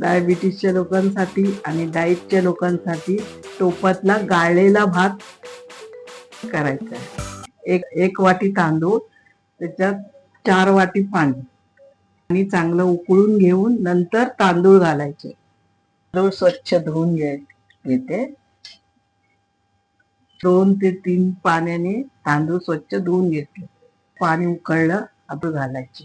डायबिटीसच्या लोकांसाठी आणि डाईटच्या लोकांसाठी टोपातला गाळलेला भात करायचा आहे. एक एक वाटी तांदूळ त्याच्यात चार वाटी पाणी आणि चांगलं उकळून घेऊन नंतर तांदूळ घालायचे. तांदूळ स्वच्छ धुवून घेते. दोन ते तीन पाण्याने तांदूळ स्वच्छ धुवून घेतले पाणी उकळलं आपण घालायचे.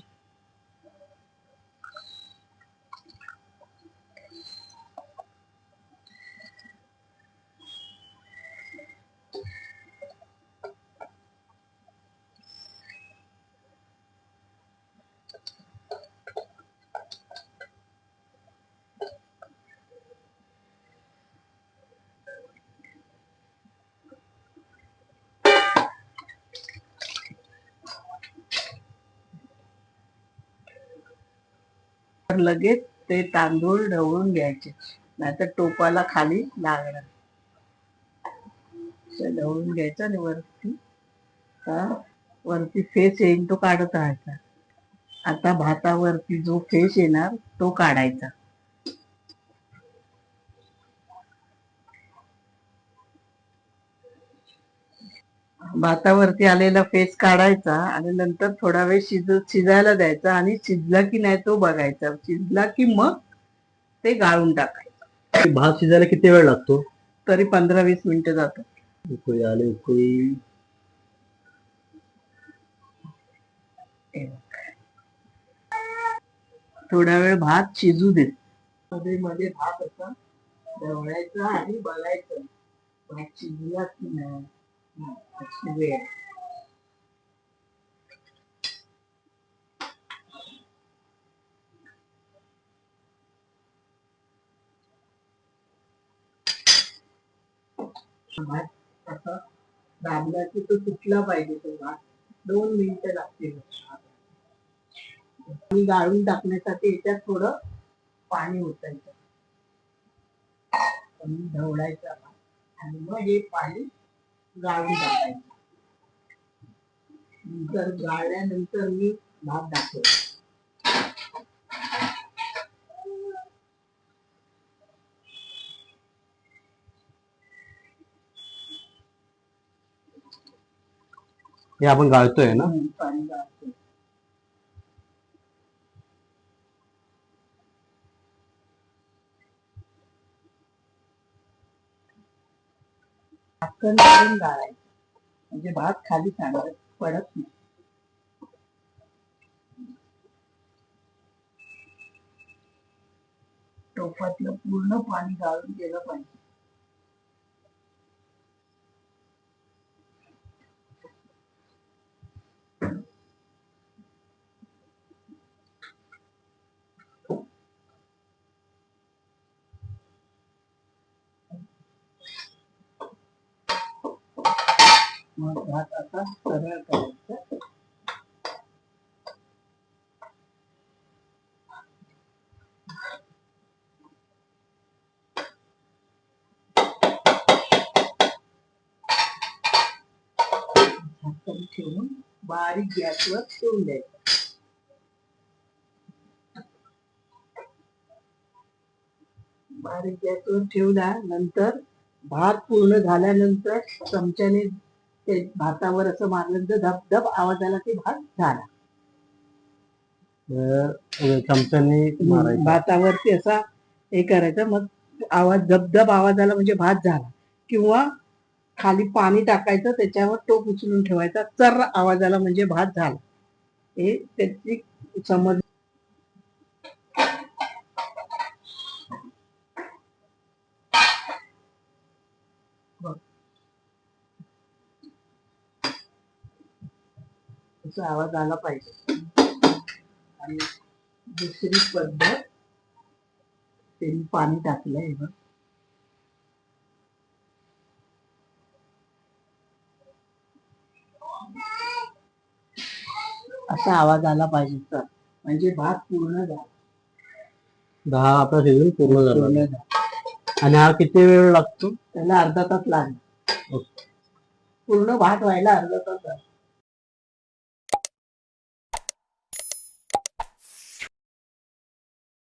तर लगेच ते तांदूळ ढवळून घ्यायचे. नाहीतर टोपाला खाली लागणार. ढवळून घ्यायचं आणि वरती वरती फेस येईल तो काढत राहायचा. आता भातावरती जो फेस येणार तो काढायचा. भातावरती आलेला फेस काढायचा आणि नंतर थोडा वेळ शिज शिजायला द्यायचा आणि शिजला की नाही तो बघायचा. शिजला की मग ते गाळून टाकायचं. भात शिजायला किती वेळ लागतो? तरी पंधरा वीस मिनिटं जातात. उकळी आली उकळी. थोडा वेळ भात शिजू दे मध्ये मध्ये भात असा ढवळायचा आणि बघायचं भात शिजला की नाही? हा, that's वेळ भात असा दाबला की तो सुटला पाहिजे तो भात दोन मिनिटं लागतील मी गाळून टाकण्यासाठी याच्यात थोडं पाणी ओतायचं. आणि ढवळायचं. आणि मग हे पाणी गाळून टाकायचं नंतर गाळल्यानंतर मी भात दाखवतो हे। आपण गाळतोय ना? हम्म, पाणी गाळतो झाकण काढून गाळायचं म्हणजे भात खाली सांडत पडत नाही. टोपातलं पूर्ण पाणी गाळून गेलं पाहिजे. बारीक गॅसवर ठेवून द्यायचं बारीक गॅसवर ठेवला नंतर भात पूर्ण झाल्यानंतर चमच्याने ते भातावर असं मारल्यानंतर धबधब आवाज आला की भात झाला. अं, चमच्याने मारायचं. भातावरती असा हे करायचं मग आवाज धबधब आवाज आला म्हणजे भात झाला. किंवा खाली पाणी टाकायचं त्याच्यावर टोप उचलून ठेवायचा चर आवाज आला म्हणजे भात झाला. हे त्याची समज असा आवाज आला पाहिजे. आणि दुसरी पद्धत ते मी पाणी टाकलंय बघ. असा आवाज आला पाहिजे तर. म्हणजे भात पूर्ण झाला. दहा आपला शिजून पूर्ण झाला. पूर्ण झाला. आणि हा किती वेळ लागतो? त्याला अर्धा तास लागला. पूर्ण भात व्हायला अर्धा तास लागला.